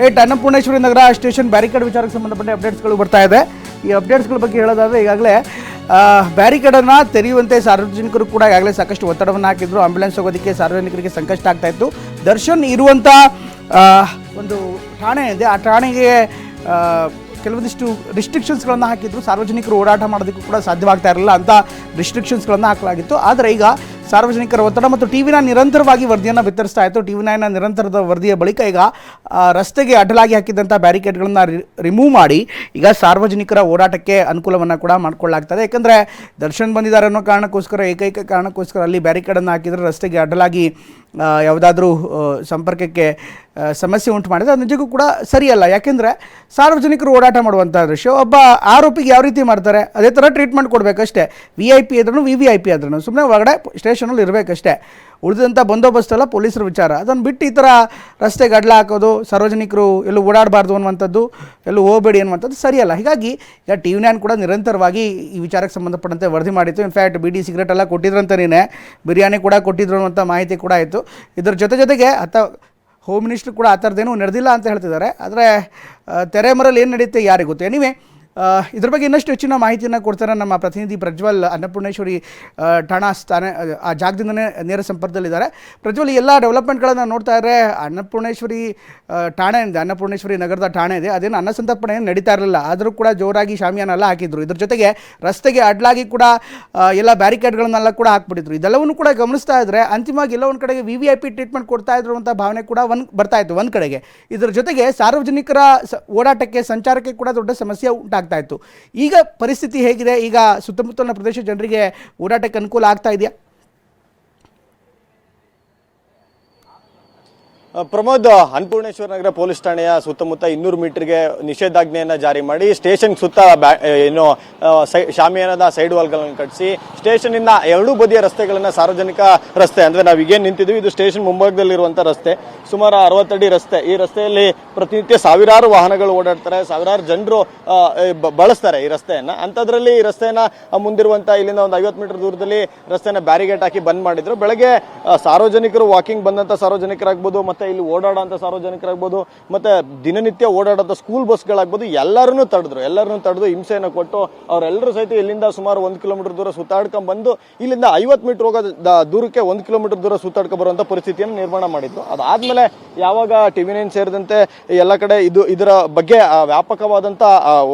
Right Annapoorneshwari Nagar station barricade ವಿಚಾರಕ್ಕೆ ಸಂಬಂಧಪಟ್ಟ ಅಪ್ಡೇಟ್ಸ್ಗಳು ಬರ್ತಾ ಇದೆ. ಈ ಅಪ್ಡೇಟ್ಸ್ಗಳ ಬಗ್ಗೆ ಹೇಳೋದಾದರೆ ಈಗಾಗಲೇ ಬ್ಯಾರಿಕೇಡನ್ನು ತೆರೆಯುವಂತೆ ಸಾರ್ವಜನಿಕರು ಕೂಡ ಈಗಾಗಲೇ ಸಾಕಷ್ಟು ಒತ್ತಡವನ್ನು ಹಾಕಿದ್ರು. ಆಂಬ್ಯುಲೆನ್ಸ್ ಹೋಗೋದಕ್ಕೆ ಸಾರ್ವಜನಿಕರಿಗೆ ಸಂಕಷ್ಟ ಆಗ್ತಾ ಇತ್ತು. ದರ್ಶನ್ ಇರುವಂಥ ಒಂದು ಠಾಣೆ ಇದೆ. ಆ ಠಾಣೆಗೆ ಕೆಲವೊಂದಿಷ್ಟು ರಿಸ್ಟ್ರಿಕ್ಷನ್ಸ್ಗಳನ್ನು ಹಾಕಿದ್ರು. ಸಾರ್ವಜನಿಕರು ಓಡಾಟ ಮಾಡೋದಕ್ಕೂ ಕೂಡ ಸಾಧ್ಯವಾಗ್ತಾ ಇರಲಿಲ್ಲ ಅಂತ ರಿಸ್ಟ್ರಿಕ್ಷನ್ಸ್ಗಳನ್ನು ಹಾಕಲಾಗಿತ್ತು. ಆದರೆ ಈಗ ಸಾರ್ವಜನಿಕರ ಒತ್ತಡ ಮತ್ತು ಟಿವಿ ನೈನ್ ನಿರಂತರವಾಗಿ ವರದಿಯನ್ನು ಬಿತ್ತರಿಸ್ತಾ ಇತ್ತು. ಟಿವಿ ನೈನ್ನ ನಿರಂತರದ ವರದಿಯ ಬಳಿಕ ಈಗ ರಸ್ತೆಗೆ ಅಡ್ಡಲಾಗಿ ಹಾಕಿದಂಥ ಬ್ಯಾರಿಕೇಡ್ಗಳನ್ನು ರಿಮೂವ್ ಮಾಡಿ ಈಗ ಸಾರ್ವಜನಿಕರ ಓಡಾಟಕ್ಕೆ ಅನುಕೂಲವನ್ನು ಕೂಡ ಮಾಡಿಕೊಳ್ಳಲಾಗ್ತದೆ. ಯಾಕಂದರೆ ದರ್ಶನ್ ಬಂದಿದ್ದಾರೆ ಅನ್ನೋ ಕಾರಣಕ್ಕೋಸ್ಕರ, ಏಕೈಕ ಕಾರಣಕ್ಕೋಸ್ಕರ ಅಲ್ಲಿ ಬ್ಯಾರಿಕೇಡನ್ನು ಹಾಕಿದರೆ ರಸ್ತೆಗೆ ಅಡ್ಡಲಾಗಿ ಯಾವುದಾದ್ರೂ ಸಂಪರ್ಕಕ್ಕೆ ಸಮಸ್ಯೆ ಉಂಟು ಮಾಡಿದ್ರೆ ಅದು ನಿಜಕ್ಕೂ ಕೂಡ ಸರಿಯಲ್ಲ. ಯಾಕೆಂದರೆ ಸಾರ್ವಜನಿಕರು ಓಡಾಟ ಮಾಡುವಂಥ ದೃಶ್ಯ, ಒಬ್ಬ ಆರೋಪಿಗೆ ಯಾವ ರೀತಿ ಮಾಡ್ತಾರೆ, ಅದೇ ಥರ ಟ್ರೀಟ್ಮೆಂಟ್ ಕೊಡಬೇಕಷ್ಟೇ. ವಿ ಐ ಪಿ ಆದ್ರೂ ವಿ ವಿ ಐ ಪಿ ಆದ್ರೂ ಸುಮ್ಮನೆ ಒಳಗಡೆ ಸ್ಟೇಷನಲ್ಲಿ ಇರಬೇಕಷ್ಟೇ. ಉಳಿದಂಥ ಬಂದೋಬಸ್ತ್ ಎಲ್ಲ ಪೊಲೀಸರ ವಿಚಾರ. ಅದನ್ನು ಬಿಟ್ಟು ಈ ಥರ ರಸ್ತೆ ಗಡ್ಲ ಹಾಕೋದು, ಸಾರ್ವಜನಿಕರು ಎಲ್ಲೂ ಓಡಾಡಬಾರ್ದು ಅನ್ನುವಂಥದ್ದು, ಎಲ್ಲೂ ಹೋಗಬೇಡಿ ಅನ್ನುವಂಥದ್ದು ಸರಿಯಲ್ಲ. ಹೀಗಾಗಿ ಈಗ ಟಿ ವಿ ನೈನ್ ಕೂಡ ನಿರಂತರವಾಗಿ ಈ ವಿಚಾರಕ್ಕೆ ಸಂಬಂಧಪಟ್ಟಂತೆ ವರದಿ ಮಾಡಿತ್ತು. ಇನ್ಫ್ಯಾಕ್ಟ್ ಬಿ ಡಿ ಸಿಗರೇಟ್ ಎಲ್ಲ ಕೊಟ್ಟಿದ್ರಂತನೇ. ಬಿರಿಯಾನಿ ಕೂಡ ಕೊಟ್ಟಿದ್ರು ಅನ್ನುವಂಥ ಮಾಹಿತಿ ಕೂಡ ಆಯಿತು. ಇದರ ಜೊತೆ ಜೊತೆಗೆ ಅಥ ಹೋಮ್ ಮಿನಿಸ್ಟ್ರು ಕೂಡ ಆ ಥರದ್ದೇನೂ ನಡೆದಿಲ್ಲ ಅಂತ ಹೇಳ್ತಿದ್ದಾರೆ. ಆದರೆ ತೆರೆ ಮರಲ್ಲಿ ಏನು ನಡೆಯುತ್ತೆ ಯಾರಿಗೆ ಗೊತ್ತು. ಎನಿವೆ ಇದ್ರ ಬಗ್ಗೆ ಇನ್ನಷ್ಟು ಹೆಚ್ಚಿನ ಮಾಹಿತಿಯನ್ನು ಕೊಡ್ತಾರೆ ನಮ್ಮ ಪ್ರತಿನಿಧಿ ಪ್ರಜ್ವಲ್ ಅನ್ನಪೂರ್ಣೇಶ್ವರಿ ಠಾಣಾ ಸ್ಥಾನ, ಆ, ಜಾಗದಿಂದನೇ ನೇರ ಸಂಪರ್ಕದಲ್ಲಿದ್ದಾರೆ. ಪ್ರಜ್ವಲ್ ಎಲ್ಲ ಡೆವಲಪ್ಮೆಂಟ್ಗಳನ್ನು ನೋಡ್ತಾ ಇದ್ದರೆ ಅನ್ನಪೂರ್ಣೇಶ್ವರಿ ಠಾಣೆ ಇದೆ. ಅನ್ನಪೂರ್ಣೇಶ್ವರಿ ನಗರದ ಠಾಣೆ ಇದೆ. ಅದೇನು ಅನ್ನಸಂತರ್ಪಣೆ ಏನು ನಡೀತಾ ಇರಲಿಲ್ಲ. ಆದರೂ ಕೂಡ ಜೋರಾಗಿ ಶಾಮಿಯಾನ ಎಲ್ಲ ಹಾಕಿದ್ರು. ಇದ್ರ ಜೊತೆಗೆ ರಸ್ತೆಗೆ ಅಡ್ಲಾಗಿ ಕೂಡ ಎಲ್ಲ ಬ್ಯಾರಿಕೇಡ್ಗಳನ್ನೆಲ್ಲ ಕೂಡ ಹಾಕ್ಬಿಟ್ಟಿದ್ರು. ಇದೆಲ್ಲವನ್ನು ಕೂಡ ಗಮನಿಸ್ತಾ ಇದ್ದರೆ ಅಂತಿಮವಾಗಿ ಎಲ್ಲ ಒಂದು ಕಡೆಗೆ V V I P treatment ಕೊಡ್ತಾ ಇದ್ರು ಅಂತ ಭಾವನೆ ಕೂಡ ಒಂದು ಬರ್ತಾ ಇತ್ತು ಒಂದು ಕಡೆಗೆ. ಇದರ ಜೊತೆಗೆ ಸಾರ್ವಜನಿಕರ ಓಡಾಟಕ್ಕೆ, ಸಂಚಾರಕ್ಕೆ ಕೂಡ ದೊಡ್ಡ ಸಮಸ್ಯೆ ಉಂಟಾಗ್ತಾ ಇತ್ತು. ಈಗ ಪರಿಸ್ಥಿತಿ ಹೇಗಿದೆ? ಈಗ ಸುತ್ತಮುತ್ತಲಿನ ಪ್ರದೇಶ ಜನರಿಗೆ ಓಡಾಟಕ್ಕೆ ಅನುಕೂಲ ಆಗ್ತಾ ಇದೆಯಾ? ಪ್ರಮೋದ್, ಅನ್ನಪೂರ್ಣೇಶ್ವರ ನಗರ ಪೊಲೀಸ್ ಠಾಣೆಯ ಸುತ್ತಮುತ್ತ ಇನ್ನೂರು ಮೀಟರ್ಗೆ ನಿಷೇಧಾಜ್ಞೆಯನ್ನು ಜಾರಿ ಮಾಡಿ ಸ್ಟೇಷನ್ ಸುತ್ತ ಏನು ಶಾಮಿಯಾನದ ಸೈಡ್ ವಾಲ್ಗಳನ್ನು ಕಟ್ಟಿಸಿ ಸ್ಟೇಷನ್ ಇಂದ ಎರಡೂ ಬದಿಯ ರಸ್ತೆಗಳನ್ನ ಸಾರ್ವಜನಿಕ ರಸ್ತೆ, ಅಂದ್ರೆ ನಾವು ಈಗೇನ್ ನಿಂತಿದ್ವಿ, ಇದು ಸ್ಟೇಷನ್ ಮುಂಭಾಗದಲ್ಲಿರುವಂಥ ರಸ್ತೆ. ಸುಮಾರು ಅರವತ್ತಡಿ ರಸ್ತೆ. ಈ ರಸ್ತೆಯಲ್ಲಿ ಪ್ರತಿನಿತ್ಯ ಸಾವಿರಾರು ವಾಹನಗಳು ಓಡಾಡ್ತಾರೆ, ಸಾವಿರಾರು ಜನರು ಬಳಸ್ತಾರೆ ಈ ರಸ್ತೆಯನ್ನು. ಅಂಥದ್ರಲ್ಲಿ ಈ ರಸ್ತೆಯನ್ನ ಮುಂದಿರುವಂಥ ಇಲ್ಲಿಂದ ಒಂದು ಐವತ್ತು ಮೀಟರ್ ದೂರದಲ್ಲಿ ರಸ್ತೆನ ಬ್ಯಾರಿಗೇಟ್ ಹಾಕಿ ಬಂದ್ ಮಾಡಿದ್ರು. ಬೆಳಗ್ಗೆ ಸಾರ್ವಜನಿಕರು ವಾಕಿಂಗ್ ಬಂದಂತ ಸಾರ್ವಜನಿಕರಾಗ್ಬೋದು, ಮತ್ತೆ ಇಲ್ಲಿ ಓಡಾಡೋಂಥ ಸಾರ್ವಜನಿಕರಾಗ್ಬೋದು, ಮತ್ತೆ ದಿನನಿತ್ಯ ಓಡಾಡೋಂಥ ಸ್ಕೂಲ್ ಬಸ್ಗಳಾಗ್ಬೋದು ಎಲ್ಲರನ್ನೂ ತಡೆದ್ರು. ಎಲ್ಲರನ್ನೂ ತಡೆದು ಹಿಂಸೆಯನ್ನು ಕೊಟ್ಟು ಅವರೆಲ್ಲರೂ ಸಹಿತ ಇಲ್ಲಿಂದ ಸುಮಾರು ಒಂದು ಕಿಲೋಮೀಟರ್ ದೂರ ಸುತ್ತಾಡ್ಕೊಂಡ್ಬಂದು ಇಲ್ಲಿಂದ ಐವತ್ತು ಮೀಟರ್ ಹೋಗೋ ದೂರಕ್ಕೆ ಒಂದು ಕಿಲೋಮೀಟರ್ ದೂರ ಸುತ್ತಾಡ್ಕೊ ಬರುವಂತ ಪರಿಸ್ಥಿತಿಯನ್ನು ನಿರ್ಮಾಣ ಮಾಡಿತ್ತು ಅದಾದ್ಮೇಲೆ ಯಾವಾಗ ಟಿವಿ ನೈನ್ ಸೇರಿದಂತೆ ಎಲ್ಲ ಕಡೆ ಇದು, ಇದರ ಬಗ್ಗೆ ವ್ಯಾಪಕವಾದಂತ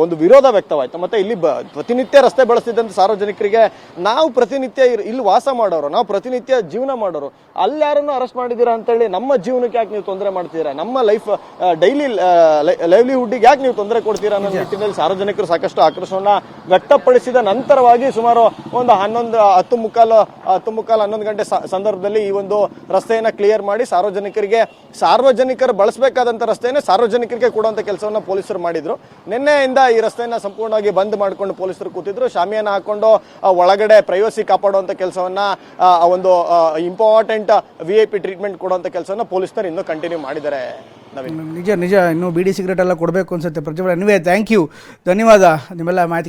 ಒಂದು ವಿರೋಧ ವ್ಯಕ್ತವಾಯ್ತು. ಮತ್ತೆ ಇಲ್ಲಿ ಪ್ರತಿನಿತ್ಯ ರಸ್ತೆ ಬಳಸಿದಂತ ಸಾರ್ವಜನಿಕರಿಗೆ ನಾವು ಪ್ರತಿನಿತ್ಯ ಇಲ್ಲಿ ವಾಸ ಮಾಡೋರು, ನಾವು ಪ್ರತಿನಿತ್ಯ ಜೀವನ ಮಾಡೋರು. ಅಲ್ಲಿ ಯಾರನ್ನು ಅರೆಸ್ಟ್ ಅಂತ ಅಂತೇಳಿ ನಮ್ಮ ಜೀವನಕ್ಕೆ ಯಾಕೆ ನೀವು ತೊಂದರೆ ಮಾಡ್ತೀರಾ ನಮ್ಮ ಲೈಫ್ ಡೈಲಿ ಲೈವ್ಲಿಹುಡ್ಗೆ ಯಾಕೆ ನೀವು ತೊಂದರೆ ಕೊಡ್ತೀರಾ ಅನ್ನೋ ನಿಟ್ಟಿನಲ್ಲಿ ಸಾರ್ವಜನಿಕರು ಸಾಕಷ್ಟು ಆಕ್ರೋಶವನ್ನ ವ್ಯಕ್ತಪಡಿಸಿದ ನಂತರವಾಗಿ ಸುಮಾರು ಒಂದು ಹನ್ನೊಂದು ಹತ್ತು ಮುಕ್ಕಾಲು ಹತ್ತು ಮುಕ್ಕಾಲು ಹನ್ನೊಂದು ಗಂಟೆ ಸಂದರ್ಭದಲ್ಲಿ ಈ ಒಂದು ರಸ್ತೆಯನ್ನ ಕ್ಲಿಯರ್ ಮಾಡಿ ಸಾರ್ವಜನಿಕರಿಗೆ ಸಾರ್ವಜನಿಕರು ಬಳಸಬೇಕಾದಂತ ರಸ್ತೆಯನ್ನೇ ಸಾರ್ವಜನಿಕರಿಗೆ ಕೊಡುವಂತ ಕೆಲಸವನ್ನ ಪೊಲೀಸರು ಮಾಡಿದ್ರು. ನಿನ್ನೆಯಿಂದ ಈ ರಸ್ತೆಯನ್ನ ಸಂಪೂರ್ಣವಾಗಿ ಬಂದ್ ಮಾಡ್ಕೊಂಡು ಪೊಲೀಸರು ಕೂತಿದ್ರು. ಶಾಮಿಯನ್ನ ಹಾಕೊಂಡು ಒಳಗಡೆ ಪ್ರೈವಸಿ ಕಾಪಾಡುವಂತ ಕೆಲಸವನ್ನ ಒಂದು important V I P treatment ಕೊಡುವಂತ ಕೆಲಸವನ್ನ ಪೊಲೀಸರು ಇನ್ನೂ ಕಂಟಿನ್ಯೂ ಮಾಡಿದ್ದಾರೆ ನಿಜ ನಿಜ. ಇನ್ನೂ ಬಿಡಿ ಸಿಗರೇಟ್ ಎಲ್ಲ ಕೊಡಬೇಕು ಅನ್ಸುತ್ತೆ ಪ್ರಜ್ವಲ್ ಅನ್ವೇ ಥ್ಯಾಂಕ್ ಯು ಧನ್ಯವಾದ. ನಿಮ್ಮೆಲ್ಲ ಮಾಹಿತಿ